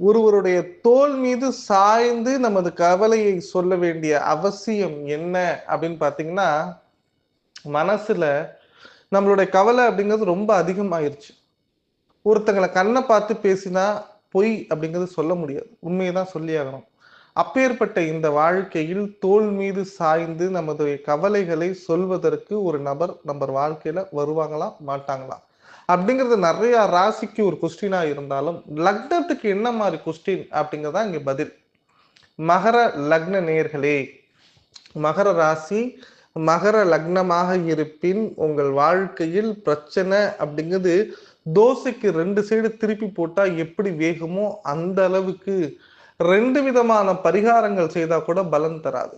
ஒருவருடைய தோல் மீது சாய்ந்து நமது கவலையை சொல்ல வேண்டிய அவசியம் என்ன அப்படின்னு பார்த்தீங்கன்னா மனசுல நம்மளுடைய கவலை அப்படிங்கிறது ரொம்ப அதிகமாயிருச்சு. ஒருத்தங்களை கண்ணை பார்த்து பேசினா பொய் அப்படிங்கிறது சொல்ல முடியாது. உண்மையை தான் சொல்லி ஆகணும். அப்பேற்பட்ட இந்த வாழ்க்கையில் தோல் மீது சாய்ந்து நமது கவலைகளை சொல்வதற்கு ஒரு நபர் நம்ம வாழ்க்கையில வருவாங்களா மாட்டாங்களா? அப்படிங்கிறது நிறைய ராசிக்கு ஒரு கொஸ்டினா இருந்தாலும் லக்னத்துக்கு என்ன மாதிரி கொஸ்டின் அப்படிங்கிறதா இங்க பதில். மகர லக்ன நேர்களே மகர ராசி மகர லக்னமாக இருப்பின் உங்கள் வாழ்க்கையில் பிரச்சனை அப்படிங்கிறது தோசைக்கு ரெண்டு சைடு திருப்பி போட்டா எப்படி வேகமோ அந்த அளவுக்கு ரெண்டு விதமான பரிகாரங்கள் செய்தா கூட பலன் தராது.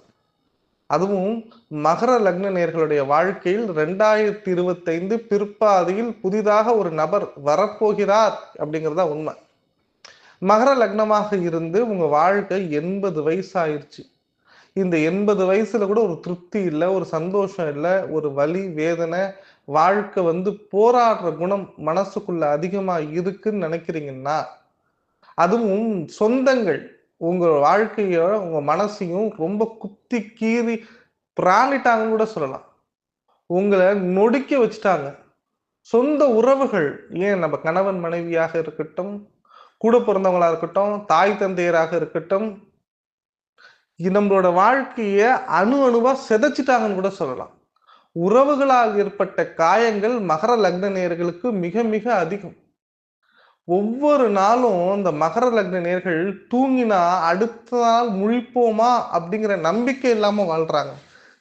அதுவும் மகர லக்ன நேர்களுடைய வாழ்க்கையில் ரெண்டாயிரத்தி இருபத்தைந்து பிற்பாதையில் புதிதாக ஒரு நபர் வரப்போகிறார் அப்படிங்கிறதா உண்மை. மகர லக்னமாக இருந்து உங்க வாழ்க்கை எண்பது வயசு ஆயிடுச்சு இந்த எண்பது வயசுல கூட ஒரு திருப்தி இல்லை ஒரு சந்தோஷம் இல்லை ஒரு வலி வேதனை வாழ்க்கை வந்து போராடுற குணம் மனசுக்குள்ள அதிகமா இருக்குன்னு நினைக்கிறீங்கன்னா அதுவும் சொந்தங்கள் உங்கள் வாழ்க்கையோட உங்கள் மனசையும் ரொம்ப குத்தி கீறி பிராணிட்டாங்கன்னு கூட சொல்லலாம். உங்களை நொடிக்க வச்சுட்டாங்க. சொந்த உறவுகள் ஏன் நம்ம கணவன் மனைவியாக இருக்கட்டும் கூட பிறந்தவங்களா இருக்கட்டும் தாய் தந்தையராக இருக்கட்டும் நம்மளோட வாழ்க்கைய அணு அணுவா செதைச்சிட்டாங்கன்னு கூட சொல்லலாம். உறவுகளால் ஏற்பட்ட காயங்கள் மகர லக்ன நேர்களுக்கு மிக மிக அதிகம். ஒவ்வொரு நாளும் இந்த மகர லக்ன நேர்கள் தூங்கினா அடுத்த நாள் முழிப்போமா அப்படிங்கிற நம்பிக்கை இல்லாம வாழ்றாங்க.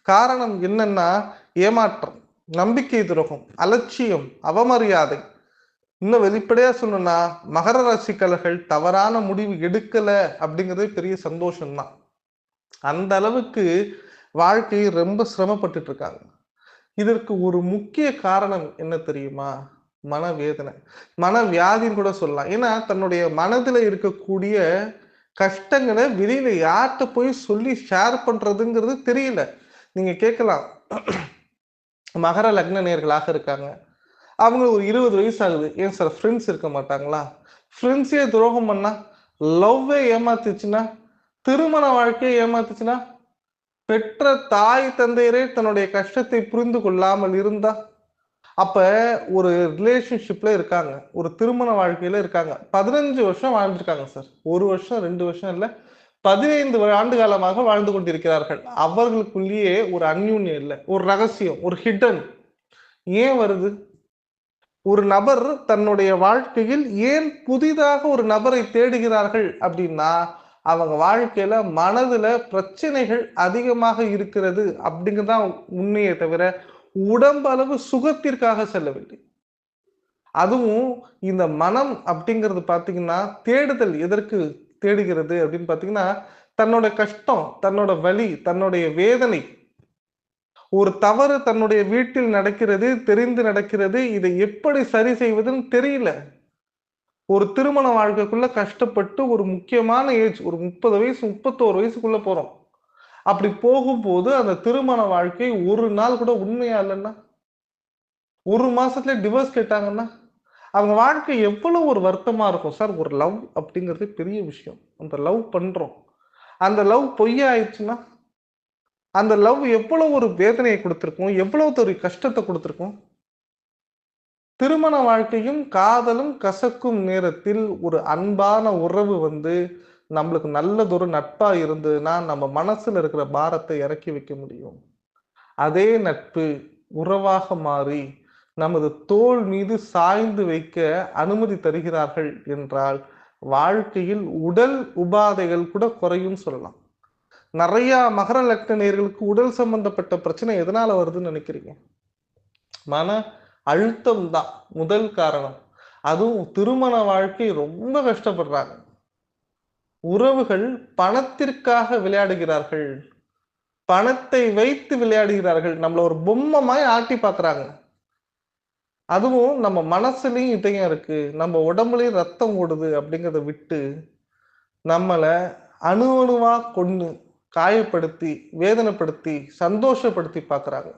காரணம் என்னன்னா ஏமாற்றம் நம்பிக்கை துரோகம் அலட்சியம் அவமரியாதை. இன்னும் வெளிப்படையா சொல்லணும்னா மகர ரசிகர்கள் தவறான முடிவு எடுக்கல அப்படிங்கிறதே பெரிய சந்தோஷம்தான். அந்த அளவுக்கு வாழ்க்கை ரொம்ப சிரமப்பட்டுட்டு இருக்காங்க. இதற்கு ஒரு முக்கிய காரணம் என்ன தெரியுமா? மனவேதனை மனவியாதின்னு கூட சொல்லலாம். ஏன்னா தன்னுடைய மனதுல இருக்கக்கூடிய கஷ்டங்களை வெளியில யார்கிட்ட போய் சொல்லி ஷேர் பண்றதுங்கிறது தெரியல. நீங்க கேட்கலாம். மகர லக்ன நேர்களாக இருக்காங்க. அவங்க ஒரு இருபது வயசு ஆகுது ஏன் சார் ஃப்ரெண்ட்ஸ் இருக்க மாட்டாங்களா? ஃப்ரெண்ட்ஸே துரோகம் பண்ணா லவ்வே ஏமாத்துச்சுன்னா திருமண வாழ்க்கையை ஏமாத்துச்சுன்னா பெற்ற தாய் தந்தையரே தன்னுடைய கஷ்டத்தை புரிந்து கொள்ளாமல் இருந்தா அப்ப ஒரு ரிலேஷன்ஷிப்ல இருக்காங்க ஒரு திருமண வாழ்க்கையில இருக்காங்க. பதினஞ்சு வருஷம் வாழ்ந்திருக்காங்க சார் ஒரு வருஷம் ரெண்டு வருஷம் இல்ல. பதினைந்து ஆண்டு காலமாக வாழ்ந்து கொண்டிருக்கிறார்கள். அவர்களுக்குள்ளேயே ஒரு அந்யூன்யம் இல்லை ஒரு ரகசியம் ஒரு ஹிடன் ஏன் வருது? ஒரு நபர் தன்னுடைய வாழ்க்கையில் ஏன் புதிதாக ஒரு நபரை தேடுகிறார்கள் அப்படின்னா அவங்க வாழ்க்கையில மனதுல பிரச்சனைகள் அதிகமாக இருக்கிறது அப்படிங்கிறதான் உண்மையை தவிர உடம்பளவு சுகத்திற்காக செல்லவில்லை. அதுவும் இந்த மனம் அப்படிங்கிறது பார்த்தீங்கன்னா தேடுதல் எதற்கு தேடுகிறது அப்படின்னு பார்த்தீங்கன்னா தன்னோட கஷ்டம் தன்னோட வலி தன்னுடைய வேதனை. ஒரு தவறு தன்னுடைய வீட்டில் நடக்கிறது தெரிந்து நடக்கிறது இதை எப்படி சரி செய்வதுன்னு தெரியல. ஒரு திருமண வாழ்க்கைக்குள்ள கஷ்டப்பட்டு ஒரு முக்கியமான ஏஜ் ஒரு முப்பது வயசு முப்பத்தோரு வயசுக்குள்ள போறோம். அப்படி போகும்போது அந்த திருமண வாழ்க்கை ஒரு நாள் கூட உண்மையா இல்லைன்னா? ஒரு மாசத்துல டிவோர்ஸ் கேட்டாங்கன்னா? அவங்க வாழ்க்கை எவ்வளவு ஒரு வருத்தமா இருக்கும். சார் ஒரு லவ் அப்படிங்கிறது பெரிய விஷயம். அந்த லவ் பண்றோம். அந்த லவ் பொய்யா ஆயிடுச்சுன்னா அந்த லவ் எவ்வளவு ஒரு வேதனையை கொடுத்துருக்கும்? எவ்வளவு ஒரு கஷ்டத்தை கொடுத்துருக்கும்? திருமண வாழ்க்கையும் காதலும் கசக்கும் நேரத்தில் ஒரு அன்பான உறவு வந்து நம்மளுக்கு நல்லதொரு நட்பா இருந்ததுன்னா நம்ம மனசுல இருக்கிற பாரத்தை இறக்கி வைக்க முடியும். அதே நட்பு உறவாக மாறி நமது தோல் மீது சாய்ந்து வைக்க அனுமதி தருகிறார்கள் என்றால் வாழ்க்கையில் உடல் உபாதைகள் கூட குறையும் சொல்லலாம். நிறைய மகர லக்னர்களுக்கு உடல் சம்பந்தப்பட்ட பிரச்சனை எதனால வருதுன்னு நினைக்கிறீங்க? மன அழுத்தம் தான் முதல் காரணம். அதுவும் திருமண வாழ்க்கை ரொம்ப கஷ்டப்படுறாங்க. உறவுகள் பணத்திற்காக விளையாடுகிறார்கள். பணத்தை வைத்து விளையாடுகிறார்கள். நம்மள ஒரு பொம்மைமாய் ஆட்டி பாக்குறாங்க அதுவும் நம்ம மனசுலயும் இதயம் இருக்கு. நம்ம உடம்புலயும் ரத்தம் ஓடுது அப்படிங்கிறத விட்டு நம்மளை அணு அணுவா கொண்டு காயப்படுத்தி வேதனைப்படுத்தி சந்தோஷப்படுத்தி பார்க்குறாங்க.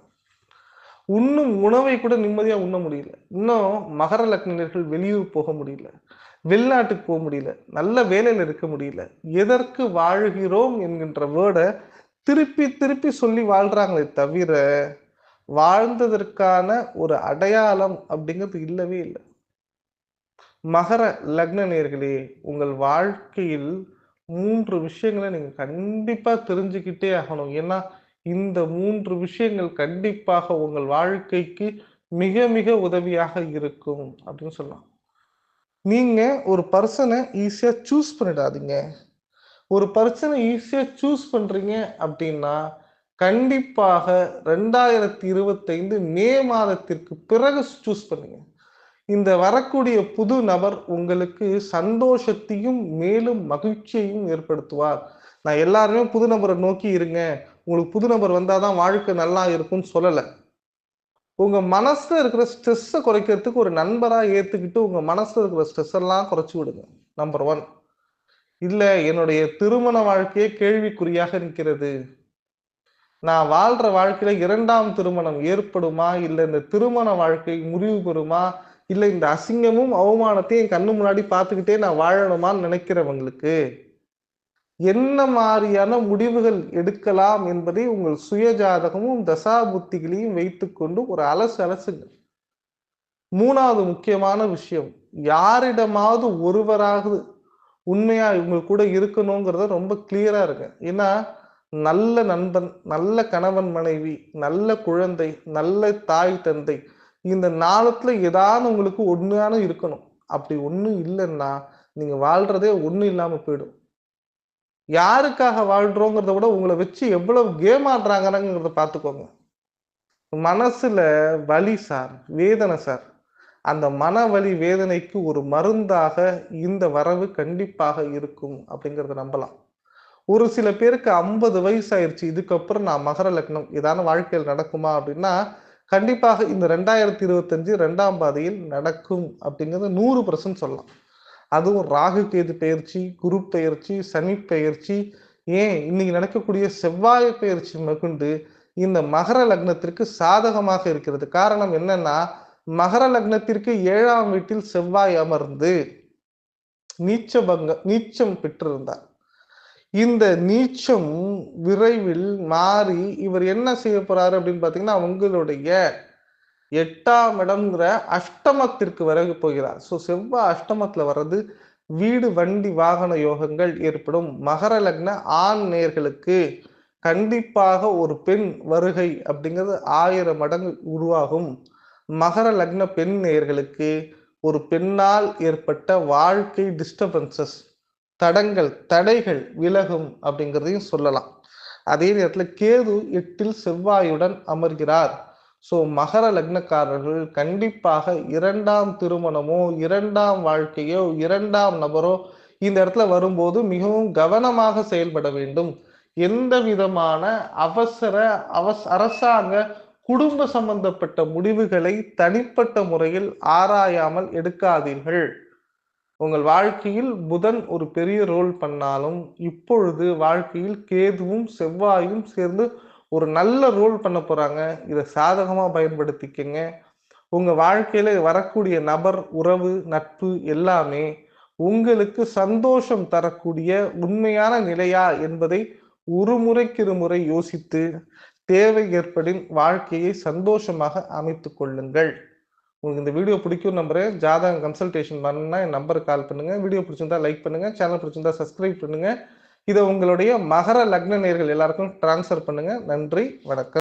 உண்ணும் உணவை கூட நிம்மதியா உண்ண முடியல. இன்னும் மகர லக்னர்கள் வெளியூர் போக முடியல. வெளிநாட்டுக்கு போக முடியல. நல்ல வேலையில் இருக்க முடியல. எதற்கு வாழ்கிறோம் என்கின்ற வேர்டை திருப்பி திருப்பி சொல்லி வாழ்கிறாங்களே தவிர வாழ்ந்ததற்கான ஒரு அடையாளம் அப்படிங்கிறது இல்லவே இல்லை. மகர லக்ன நேர்களே உங்கள் வாழ்க்கையில் மூன்று விஷயங்களை நீங்கள் கண்டிப்பாக தெரிஞ்சுக்கிட்டே ஆகணும். ஏன்னா இந்த மூன்று விஷயங்கள் கண்டிப்பாக உங்கள் வாழ்க்கைக்கு மிக மிக உதவியாக இருக்கும் அப்படின்னு சொல்லலாம். நீங்கள் ஒரு பர்சனை ஈஸியாக சூஸ் பண்ணிடாதீங்க. ஒரு பர்சனை ஈஸியாக சூஸ் பண்ணுறீங்க அப்படின்னா கண்டிப்பாக ரெண்டாயிரத்தி இருபத்தைந்து மே மாதத்திற்கு பிறகு சூஸ் பண்ணுங்க. இந்த வரக்கூடிய புது நபர் உங்களுக்கு சந்தோஷத்தையும் மேலும் மகிழ்ச்சியையும் ஏற்படுத்துவார். நான் எல்லாருமே புது நபரை நோக்கி இருங்க. உங்களுக்கு புது நபர் வந்தாதான் வாழ்க்கை நல்லா இருக்கும்னு சொல்லலை. உங்க மனசுல இருக்கிற ஸ்ட்ரெஸ்ஸை குறைக்கிறதுக்கு ஒரு நண்பரா ஏத்துக்கிட்டு உங்க மனசுல இருக்கிற ஸ்ட்ரெஸ் எல்லாம் குறைச்சு விடுங்க. நம்பர் ஒன் இல்ல என்னுடைய திருமண வாழ்க்கையே கேள்விக்குறியாக நிற்கிறது. நான் வாழ்ற வாழ்க்கையில இரண்டாம் திருமணம் ஏற்படுமா? இல்ல இந்த திருமண வாழ்க்கை முடிவு பெறுமா? இல்ல இந்த அசிங்கமும் அவமானத்தையும் என் கண்ணு முன்னாடி பார்த்துக்கிட்டே நான் வாழணுமான்னு நினைக்கிறவங்களுக்கு என்ன மாதிரியான முடிவுகள் எடுக்கலாம் என்பதை உங்கள் சுயஜாதகமும் தசா புத்திகளையும் வைத்துக்கொண்டு ஒரு அலசு அலசுங்க. மூணாவது முக்கியமான விஷயம் யாரிடமாவது ஒருவராவது உண்மையா இவங்க கூட இருக்கணுங்கிறத ரொம்ப கிளியரா இருங்க. ஏன்னா நல்ல நண்பன் நல்ல கணவன் மனைவி நல்ல குழந்தை நல்ல தாய் தந்தை இந்த நாளத்துல ஏதாவது உங்களுக்கு ஒன்றான இருக்கணும். அப்படி ஒண்ணும் இல்லைன்னா நீங்க வாழ்றதே ஒன்றும் இல்லாம போயிடும். யாருக்காக வாழ்கிறோங்கிறத விட உங்களை வச்சு எவ்வளவு கேம் ஆடுறாங்கிறத பார்த்துக்கோங்க. மனசுல வலி சார் வேதனை சார். அந்த மன வலி வேதனைக்கு ஒரு மருந்தாக இந்த வரவு கண்டிப்பாக இருக்கும் அப்படிங்கிறத நம்பலாம். ஒரு சில பேருக்கு ஐம்பது வயசு ஆயிடுச்சு இதுக்கப்புறம் நான் மகர லக்னம் இதான வாழ்க்கையில் நடக்குமா அப்படின்னா கண்டிப்பாக இந்த ரெண்டாயிரத்தி இருபத்தஞ்சு ரெண்டாம் பாதையில் நடக்கும் அப்படிங்கிறது நூறு பர்சன்ட் சொல்லலாம். அதுவும் ராகு கேது பயிற்சி குரு பயிற்சி சனி பயிற்சி ஏன்? இன்னைக்கு நடக்கக்கூடிய செவ்வாய் பயிற்சி மகுண்டு இந்த மகர லக்னத்திற்கு சாதகமாக இருக்கிறது. காரணம் என்னன்னா மகர லக்னத்திற்கு ஏழாம் வீட்டில் செவ்வாய் அமர்ந்து நீச்சபங்க நீச்சம் பெற்றிருந்தார். இந்த நீச்சம் விரைவில் மாறி இவர் என்ன செய்ய போறாரு அப்படின்னு பாத்தீங்கன்னா உங்களுடைய எட்டாம் இடம்ங்கிற அஷ்டமத்திற்கு வர போகிறார். ஸோ செவ்வாய் அஷ்டமத்தில் வர்றது வீடு வண்டி வாகன யோகங்கள் ஏற்படும். மகர லக்ன ஆண் நேர்களுக்கு கண்டிப்பாக ஒரு பெண் வருகை அப்படிங்கிறது ஆயிரம் மடங்கு உருவாகும். மகர லக்ன பெண் நேர்களுக்கு ஒரு பெண்ணால் ஏற்பட்ட வாழ்க்கை டிஸ்டர்பன்சஸ் தடங்கள் தடைகள் விலகும் அப்படிங்கிறதையும் சொல்லலாம். அதே நேரத்தில் கேது எட்டில் செவ்வாயுடன் அமர்கிறார். ஸோ மகர லக்னக்காரர்கள் கண்டிப்பாக இரண்டாம் திருமணமோ இரண்டாம் வாழ்க்கையோ இரண்டாம் நபரோ இந்த இடத்துல வரும்போது மிகவும் கவனமாக செயல்பட வேண்டும். எந்த விதமான அவசர அவச அரசாங்க குடும்ப சம்பந்தப்பட்ட முடிவுகளை தனிப்பட்ட முறையில் ஆராயாமல் எடுக்காதீர்கள். உங்கள் வாழ்க்கையில் புதன் ஒரு பெரிய ரோல் பண்ணாலும் இப்பொழுது வாழ்க்கையில் கேதுவும் செவ்வாயும் சேர்ந்து ஒரு நல்ல ரோல் பண்ண போறாங்க. இதை சாதகமாக பயன்படுத்திக்கங்க. உங்க வாழ்க்கையில வரக்கூடிய நபர் உறவு நட்பு எல்லாமே உங்களுக்கு சந்தோஷம் தரக்கூடிய உண்மையான நிலையா என்பதை ஒரு முறைக்கு இருமுறை யோசித்து தேவை ஏற்படின் வாழ்க்கையை சந்தோஷமாக அமைத்து கொள்ளுங்கள். உங்களுக்கு இந்த வீடியோ பிடிக்கும் நம்புறேன். ஜாதகம் கன்சல்டேஷன் பண்ணுன்னா என் நம்பருக்கு கால் பண்ணுங்க. வீடியோ பிடிச்சிருந்தா லைக் பண்ணுங்க. சேனல் பிடிச்சிருந்தா சப்ஸ்கிரைப் பண்ணுங்க. இதை உங்களுடைய மகர லக்ன நேர்கள் எல்லாருக்கும் டிரான்ஸ்ஃபர் பண்ணுங்க. நன்றி வணக்கம்.